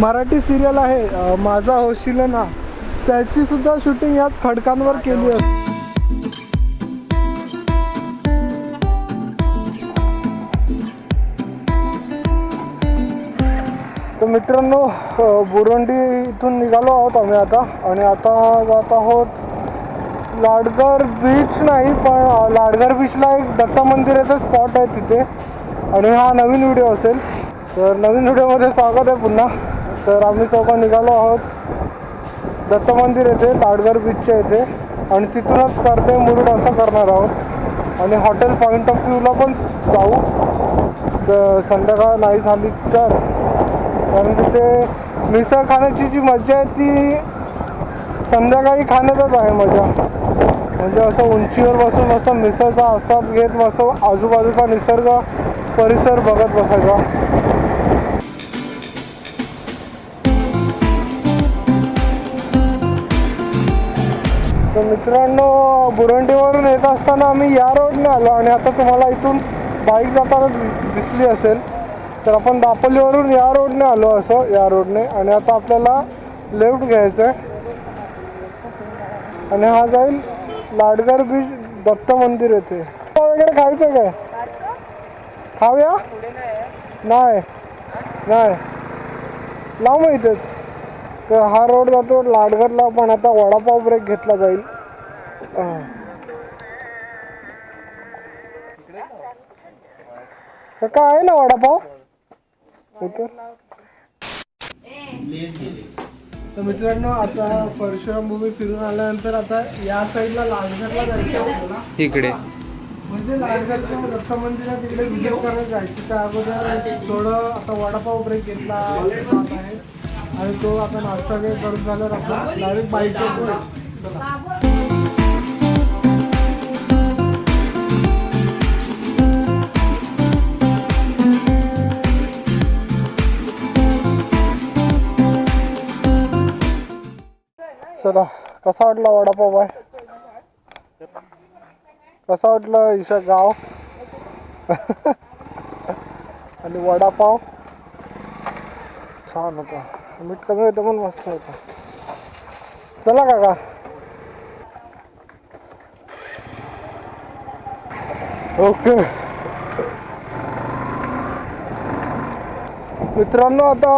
Marathi serial आहे माझा होशील ना. त्याची सुद्धा शूटिंग याच खडकांवर केली आहे तर मित्रांनो बुरुंडी बुरंडी इथून निघालो आहोत आम्ही आता. आणि आता जात आहोत लाडगर बीच नाही पण लाडगर बीचला एक दत्त मंदिराचा स्पॉट आहे तिथे. आणि हा नवीन व्हिडिओ असेल. तर नवीन व्हिडिओमध्ये स्वागत आहे पुन्हा. तर आम्ही चौका निघालो आहोत. दत्त मंदिर येथे ताडगर बीचच्या येथे. आणि तिथूनच करते मुरुड असं करणार आहोत. आणि हॉटेल पॉईंट ऑफ व्ह्यूला पण जाऊ. तर संध्याकाळ नाही झाली तर. कारण तिथे मिसळ खाण्याची जी मजा आहे ती संध्याकाळी खाण्यातच आहे मजा. म्हणजे असं उंचीवर बसून असं मिसळचा आस्वाद घेत असं आजूबाजूचा निसर्ग परिसर बघत बसायचा. मित्रांनो बुरंडीवरून येत असताना आम्ही या रोडने आलो आणि आता तुम्हाला इथून बाईक जाताना दिसली असेल. तर आपण दापोलीवरून या रोडने आलो असं या रोडने. आणि आता आपल्याला लेफ्ट घ्यायचं आहे आणि हा जाईल लाडगर बीच दत्त मंदिर येथे. वगैरे खायचं काय? खाऊया? नाही. नाही. लांब इथेच. तर हा रोड जातो लाडगरला पण आता वडापाव ब्रेक घेतला जाईल. काय आहे ना वडापाव? उतर तर मित्रांनो आता परशुराम भूमी फिरून आल्यानंतर आता या साईडला लाडगरला जायचं आहे. आपल्याला. इकडे म्हणजे लाडगरच्या दत्त मंदिरात तिकडे व्हिजिट करायला जायचं. त्या अगोदर थोडं आता वडापाव ब्रेक घेतला आहे. आणि तो आता नाश्ता वगैरे करून झाल्यावर आपण डायरेक्ट बाईकवर चला कसा वाटला वडापाव बाय? कसा वाटलं ईशा गाव? आणि वडापाव? छान होता. मीठ कमी होतं पण मस्त होतं. चला काका. ओके. मित्रांनो आता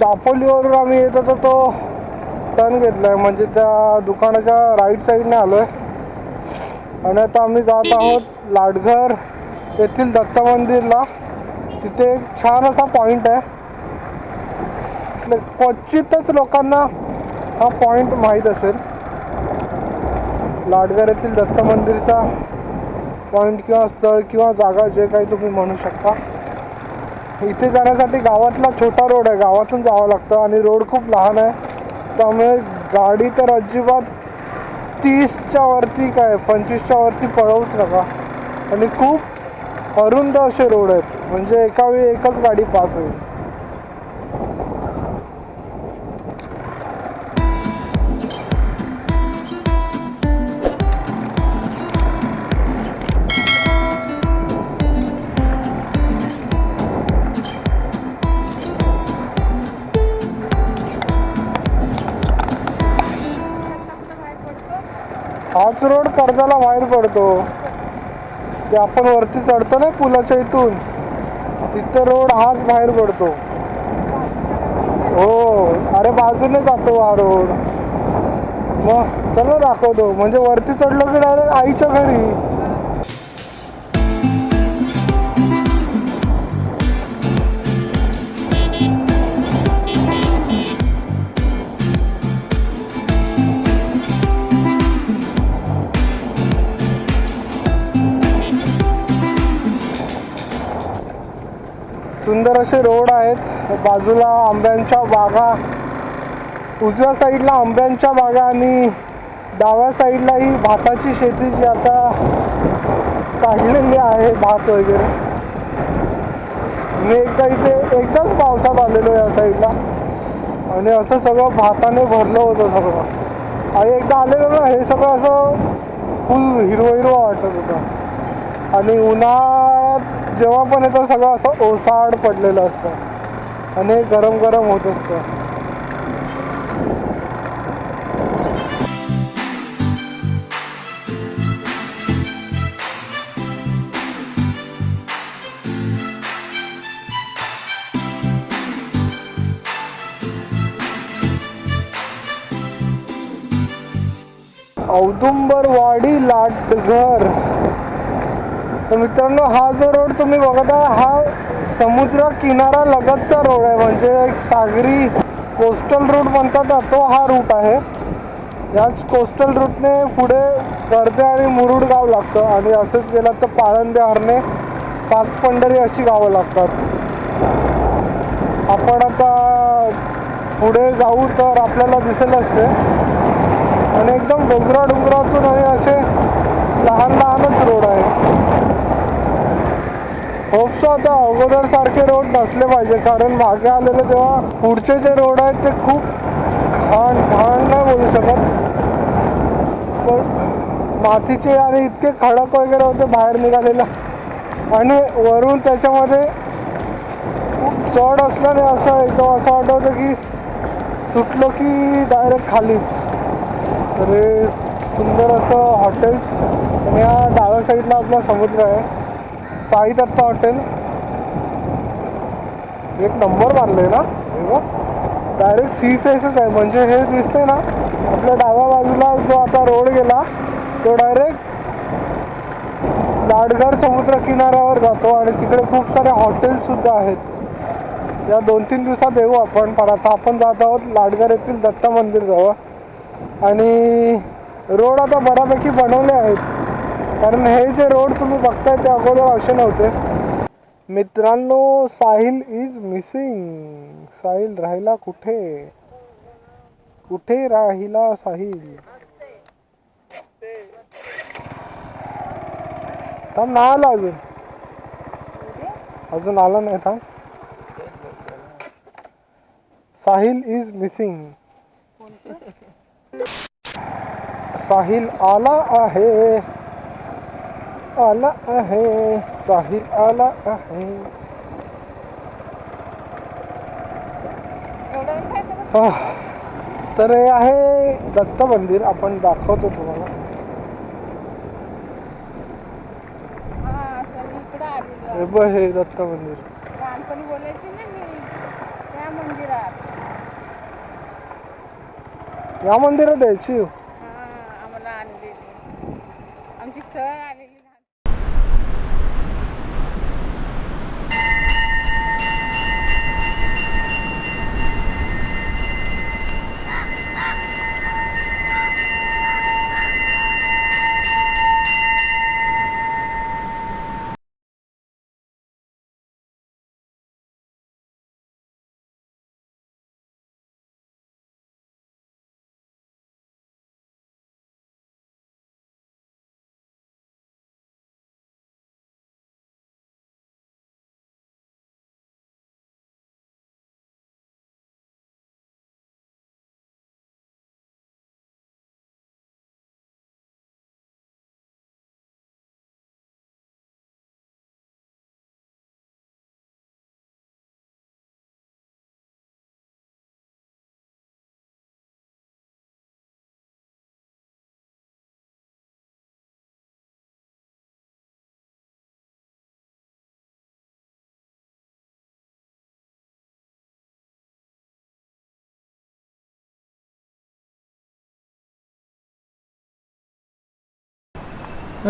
दापोलीवरून आम्ही येत होतो तो टर्न घेतलाय. म्हणजे त्या दुकानाच्या राईट साईडने आलोय. आणि आता आम्ही जात आहोत लाडघर येथील दत्त मंदिरला. तिथे एक छान असा पॉइंट आहे. क्वचितच लोकांना हा पॉइंट माहीत असेल. लाडघर येथील दत्त मंदिरचा पॉइंट किंवा स्थळ किंवा जागा जे काही तुम्ही म्हणू शकता. इथे जाण्यासाठी गावातला छोटा रोड आहे. गावातून जावं लागतं आणि रोड खूप लहान आहे. त्यामुळे गाडी तर अजिबात तीसच्या वरती काय पंचवीसच्या वरती पळवूच नका. आणि खूप अरुंद असे रोड आहेत. म्हणजे एका वेळी एकच गाडी पास होईल. हाच रोड कर्जाला बाहेर पडतो. ते आपण वरती चढतो ना पुलाच्या इथून. तिथं रोड हाच बाहेर पडतो. हो. अरे बाजूने जातो हा रोड. मग चला दाखवतो. म्हणजे वरती चढलो की डायरेक्ट आईच्या घरी. सुंदर असे रोड आहेत. बाजूला आंब्यांच्या बागा. उजव्या साईडला आंब्यांच्या बागा आणि डाव्या साईडला ही भाताची शेती जी आता काढलेली आहे भात वगैरे. मी एकदा इथे एकदाच पावसात आलेलो या साईडला. आणि असं सगळं भाताने भरलं होतं सगळं. आणि एकदा आलेलो ना हे सगळं असं फुल हिरवं हिरवं वाटत होतं. आणि उन्हाळ्यात जेव्हा पण येतं सगळं असं ओसाड पडलेलं असतं. आणि गरम गरम होत असतं. औदुंबरवाडी लाटघर. तर मित्रांनो हा जो रोड तुम्ही बघत आहे हा समुद्र किनारा लगतचा रोड आहे. म्हणजे एक सागरी कोस्टल रूट म्हणतात तो हा रूट आहे. याच कोस्टल रूटने पुढे गर्दे आणि मुरुड गाव लागतं आणि असंच गेलं तर पाळंदे हरणे पाच पंढरी अशी गावं लागतात. आपण आता पुढे जाऊ तर आपल्याला दिसेल असते आणि एकदम डोंगरा डोंगरातून आणि असे लहान लहानच रोड आहे. होपसो आता अगोदर सारखे रोड नसले पाहिजे. कारण मागे आलेले तेव्हा पुढचे जे रोड आहेत ते खूप घाण घाण नाही बोलू शकत. पण मातीचे आणि इतके खडक वगैरे होते बाहेर निघालेला. आणि वरून त्याच्यामध्ये खूप चढ असल्याने असं एकदम असं वाटत होतं की सुटलो की डायरेक्ट खालीच. अरे सुंदर असं हॉटेल्स आणि या डाव्या साईडला आपला समुद्र आहे. साई दत्ता हॉटेल. एक नंबर बांधले ना? डायरेक्ट सी फेसच आहे. म्हणजे हे दिसतंय ना आपल्या डाव्या बाजूला जो आता रोड गेला तो डायरेक्ट लाडघर समुद्र किनाऱ्यावर जातो आणि तिकडे खूप सारे हॉटेल्स सुद्धा आहेत. या दोन तीन दिवसात येऊ आपण. पण आता आपण जात आहोत लाडघर येथील दत्त मंदिर जवळ. आणि रोड आता बऱ्यापैकी बनवले आहेत. कारण हे जे रोड तुम्ही बघताय ते अगोदर असे नव्हते. मित्रांनो साहिल इज मिसिंग साहिल राहिला कुठे? कुठे राहिला साहिल? थांब ना आला अजून. अजून आला नाही थांब. साहिल इज मिसिंग साहिल आला आहे. आला आहे साहिल आला आहे. आह, तर हे आहे दत्त मंदिर आपण दाखवतो तुम्हाला. हा. बघ दत्त मंदिर. लहानपणी बोलायची ना मी त्या मंदिरात. या मंदिरात यायची हा. आम्हाला आणलेली. आमची सहल आलेली.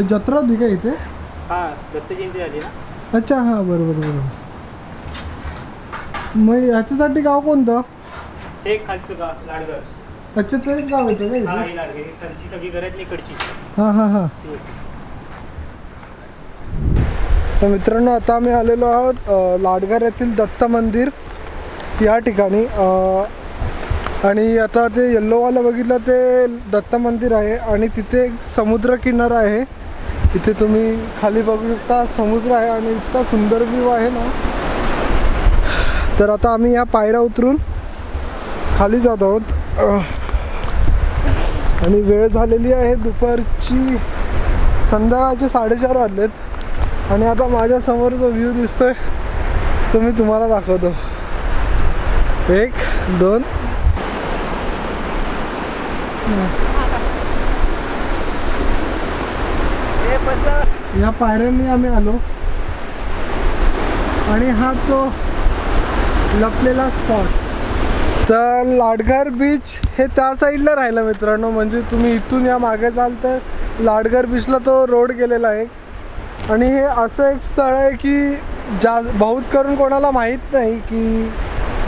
जत्रा होती का इथे? हा दत्त जयंती झाली ना. अच्छा हां बरोबर बरोबर. मग याच्यासाठी गाव कोणतं? हे खालचं गाव लाडगर अच्छा तेच गाव येतं का हा इथे? ही ही त्यांची सगळी घरातली इकडची. हां हां हां. ती. तर मित्रांनो आता आम्ही आलेलो आहोत अ, लाडघर येथील दत्त मंदिर या ठिकाणी. अ, आणि आता ते येल्लोवालं बघितलं ते दत्त मंदिर आहे. आणि तिथे एक समुद्र किनारा आहे. इथे तुम्ही खाली बघू शकता समुद्र आहे आणि इतका सुंदर व्ह्यू आहे ना. तर आता आम्ही या पायऱ्या उतरून खाली जात आहोत. आणि वेळ झालेली आहे दुपारची संध्याकाळचे साडेचार वाजलेत. आणि आता माझ्यासमोर जो व्ह्यू दिसतोय तो मी तुम्हाला दाखवतो. एक दोन. ह्या पायऱ्यांनी आम्ही आलो. आणि हा तो लपलेला स्पॉट तर लाडघर बीच हे त्या साईडला राहिलं मित्रांनो. म्हणजे तुम्ही इथून या मागे जाल तर लाडघर बीचला तो रोड गेलेला आहे. आणि हे असं एक स्थळ आहे की जा बहुत करून कोणाला माहीत नाही की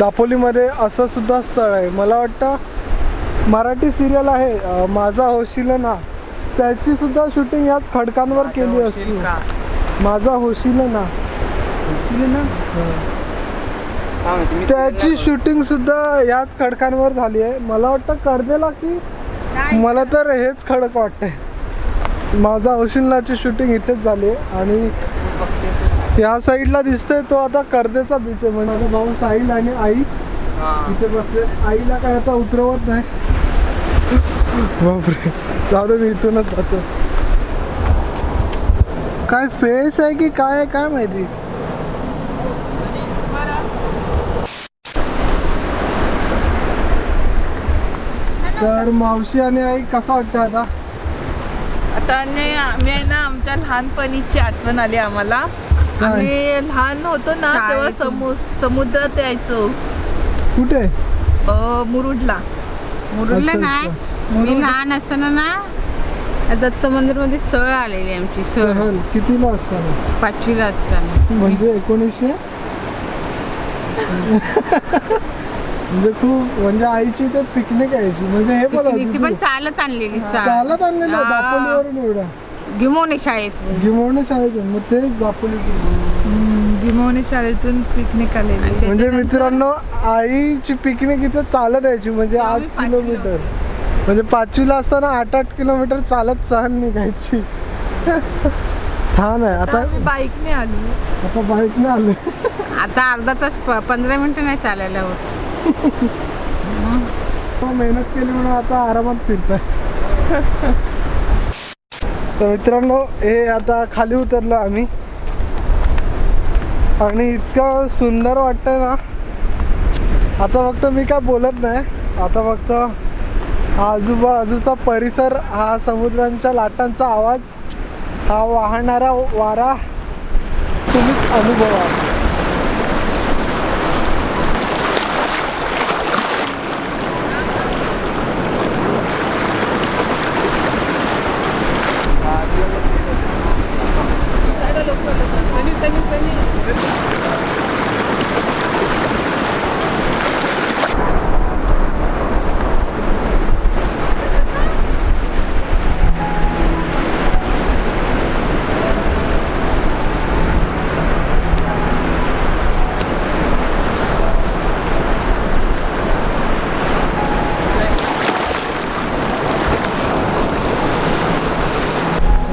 दापोलीमध्ये असं सुद्धा स्थळ आहे. मला वाटतं मराठी सिरियल आहे माझा होशील ना. त्याची सुद्धा शूटिंग याच खडकांवर केली असती. माझा होशील ना. त्याची शूटिंग सुद्धा याच खडकांवर झाली आहे. मला वाटतं कर्देला की मला तर हेच खडक वाटतंय. माझा औशिलनाची शूटिंग इथेच झाली आहे आणि या साईडला दिसतंय तो आता कर्देचा बीच आहे. म्हणजे माझा भाऊ साहिल आणि आई इथे बसले. आईला काय आता उतरवत नाही. बापरे. जाऊ दे मी इथूनच जातो काय फेस आहे की काय आहे काय माहिती? तर मावशी आणि आई कसं वाटतं आता? आता आम्ही आहे ना आमच्या लहानपणीची आठवण आली आम्हाला. काय? आम्ही लहान होतो ना तेव्हा समु समुद्रात यायचो. कुठे? अ, मुरुडला. मुरुडला अच्छा, नाही. मी लहान असताना ना दत्त मंदिरमध्ये सहल आलेली आमची सहल सहल कितीला असताना? पाचवीला असताना. म्हणजे एकोणीसशे? म्हणजे खूप म्हणजे आईची ते पिकनिक यायची म्हणजे हे ती पण चालत आणलेली चाल चालत आणलेलं हा. दापोलीवरून एवढा. गिमोने शाळेत. गिमवणे शाळेतून मग ते दापोली गिमवणे शाळेतून पिकनिक आलेली. म्हणजे मित्रांनो आईची पिकनिक इथे चालत यायची म्हणजे आठ किलोमीटर. म्हणजे पाचवीला असताना आठ आठ किलोमीटर चालत सहल निघायची. छान आहे. आता बाईकने आली. आता बाईकने आले. आता अर्धा तास पंधरा मिनिटं नाही चालायला होत. मग मेहनत केली म्हणून आता आरामात फिरताय. तर मित्रांनो हे आता खाली उतरलो आम्ही. आणि इतकं सुंदर वाटतंय ना. आता फक्त मी काय बोलत नाही. आता फक्त आजूबाजूचा परिसर हा समुद्रांच्या लाटांचा आवाज हा वाहणारा वारा तुम्हीच अनुभवा. हे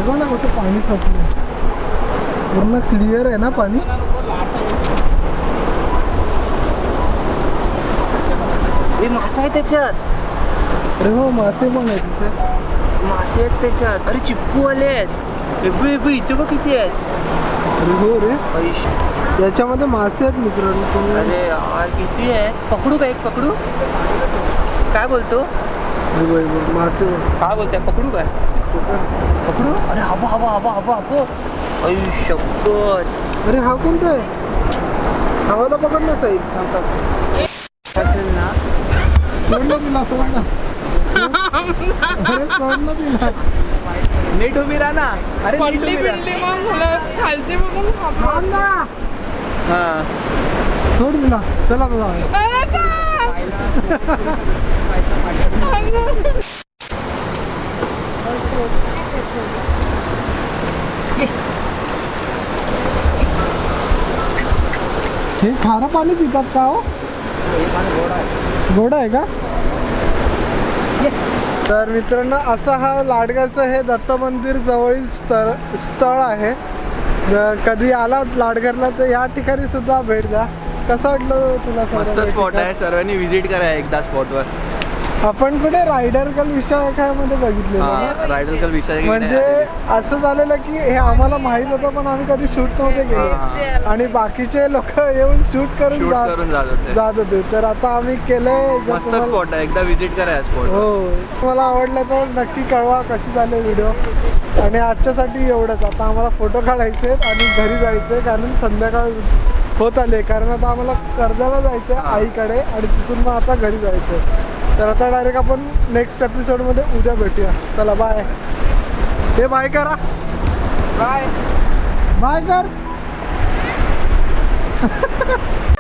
बघ ना कसं पाणी साचलं पूर्ण क्लिअर आहे ना पाणी? मासे आहेत त्याच्यात. अरे हो मासे पण आहे तिथे मासे आहेत त्याच्यात. अरे चिप्पू आले आहेत एबू एबू इथे बघ किती आहेत. अरे हो रे. ऐश. याच्यामध्ये मासे आहेत मित्रांनो तुम्ही. अरे यार किती आहे? पकडू का एक? पकडू? काय बोलतो? बघ, मासे बघ. काय बोलताय? पकडू काय? पकडू अरे हबा हबा हबा हबा हबो. ऐ शपथ अरे हा कोणता आहे? हवाला पकड ना साई. असेल ना? सोड ना तिला सोड ना. अरे सोड ना तिला. नीट उभी राहा ना. अरे नीट पडली उभी राहा. बिडली मग मला खालती बघून घाबरलं. हा. सोड तिला. चला बघा अरे? हे खारं पाणी पितात का हो? गोड आहे का? तर मित्रांनो असा हा लाडगाचं हे दत्त मंदिर जवळील स्थळ स्थळ आहे. जर कधी आलात लाडघरला तर या ठिकाणी सुद्धा भेट द्या. कसं वाटलं तुला? मस्त स्पॉट? आहे. सर्वांनी व्हिजिट करा एकदा स्पॉटवर आपण कुठे रायडर कल विशाखामध्ये बघितलेलं? ना? हा रायडल कल विषय म्हणजे असं झालेलं की हे आम्हाला माहीत होतं पण आम्ही कधी शूट नव्हते केले. आणि बाकीचे लोक येऊन शूट करून जात होते. तर आता आम्ही केलंय स्पॉट एकदा विजिट करा स्पॉट हो. तुम्हाला आवडलं तर नक्की कळवा कशी झाले व्हिडिओ आणि आजच्यासाठी एवढंच. आता आम्हाला फोटो काढायचे आणि घरी जायचं कारण संध्याकाळ होत आले कारण आता आम्हाला कर्जाला जायचं आईकडे आणि तिथून मग आता घरी जायचं तर आता डायरेक्ट आपण नेक्स्ट एपिसोडमध्ये उद्या भेटूया. चला बाय हे बाय करा. बाय बाय कर.